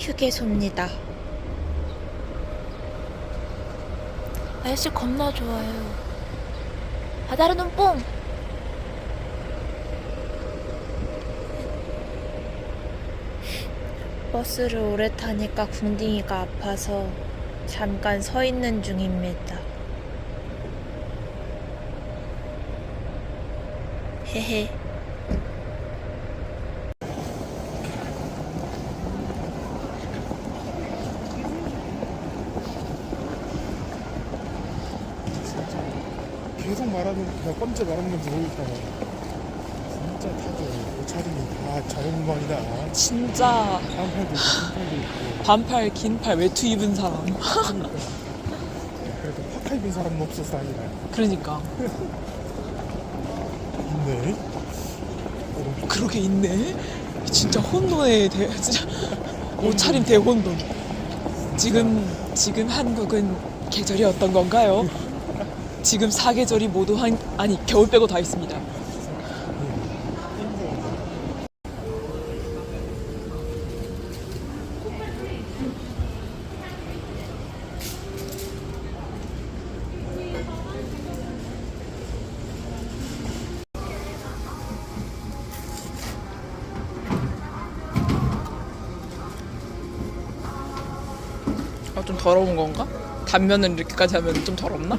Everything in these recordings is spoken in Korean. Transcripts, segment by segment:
휴게소입니다. 날씨 겁나 좋아요. 바다로 눈뽕! 버스를 오래 타니까 궁딩이가 아파서 잠깐 서 있는 중입니다. 헤헤. 계속 말하는 몇 번째 말하는 건지 모르겠다. 진짜 다들 옷차림이 다 자존감이다. 진짜 반팔도 있고 흰팔도 있고. 반팔 긴팔 외투 입은 사람 그러니까. 그래도 파카 입은 사람은 없어서 다행이다. 그러니까 있네. 그러게 있네 진짜 혼돈의 대 진짜 옷차림 대혼돈 지금 지금 한국은 계절이 어떤 건가요? 지금 사계절이 모두 한 아니 겨울 빼고 다 있습니다 아, 좀 더러운 건가? 단면을 이렇게까지 하면 좀 더럽나?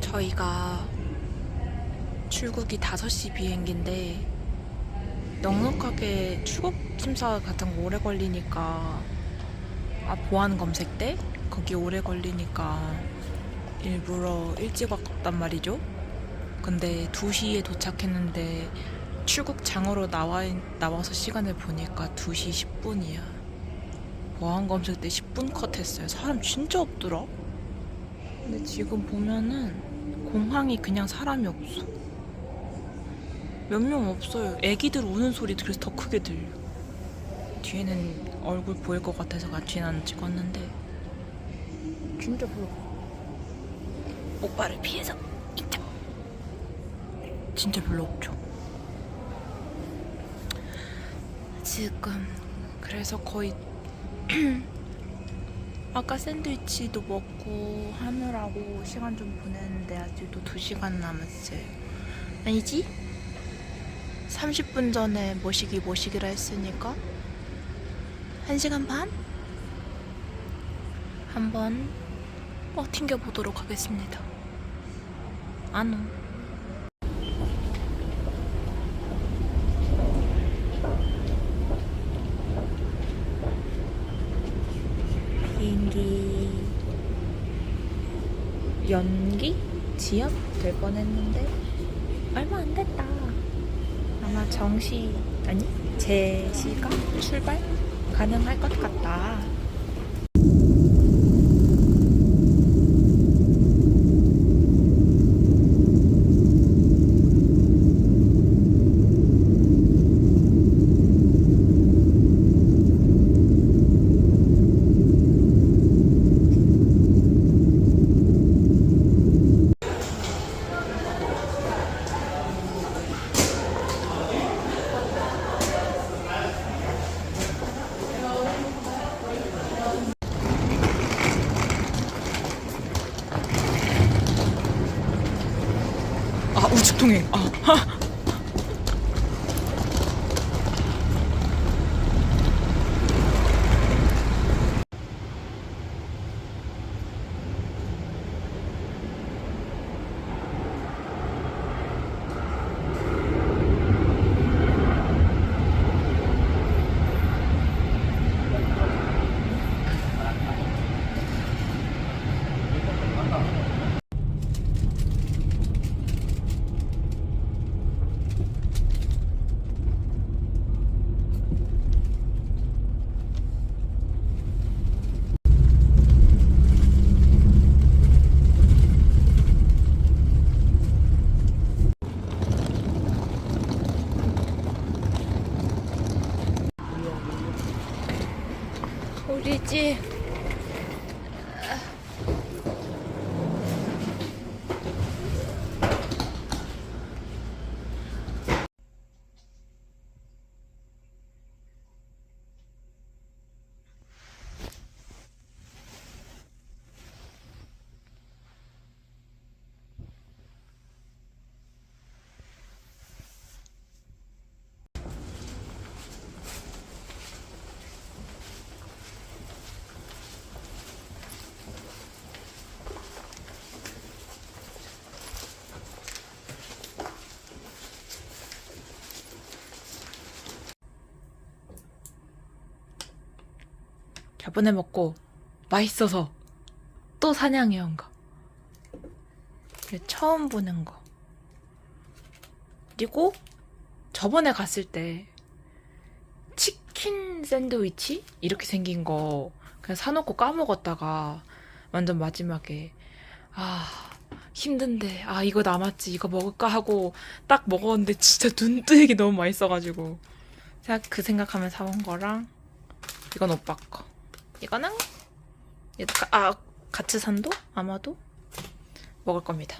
저희가 출국이 5시 비행기인데 넉넉하게 출국 심사 같은 거 오래 걸리니까 아 보안 검색 때 거기 오래 걸리니까 일부러 일찍 왔단 말이죠. 근데 2시에 도착했는데 출국장으로 나와 나와서 시간을 보니까 2시 10분이야. 보안 검색 때 10분 컷 했어요. 사람 진짜 없더라. 근데 지금 보면은 공항이 그냥 사람이 없어. 몇 명 없어요. 애기들 우는 소리 그래서 더 크게 들려. 뒤에는 얼굴 보일 것 같아서 같이는 안 찍었는데 진짜 없어. 오빠를 피해서. 진짜 별로 없죠. 지금 그래서 거의 아까 샌드위치도 먹고 하느라고 시간 좀 보냈는데 아직도 2시간 남았어요. 아니지? 30분 전에 모시기 모시기로 했으니까 1시간 반? 한번 어, 튕겨보도록 하겠습니다. 안녕. 비행기 연기? 지연? 될 뻔했는데 얼마 안 됐다. 아마 정시 아니 제시가 출발 가능할 것 같다. 아 우측통행 아 하. 저번에 먹고 맛있어서 또 사냥해 온 거. 처음 보는 거. 그리고 저번에 갔을 때 치킨 샌드위치 이렇게 생긴 거 그냥 사놓고 까먹었다가 완전 마지막에 아 힘든데 아 이거 남았지 이거 먹을까 하고 딱 먹었는데 진짜 눈 뜨이게 너무 맛있어가지고 제가 그 생각하면 사온 거랑 이건 오빠 거 이거는 아 같이 산도? 아마도? 먹을 겁니다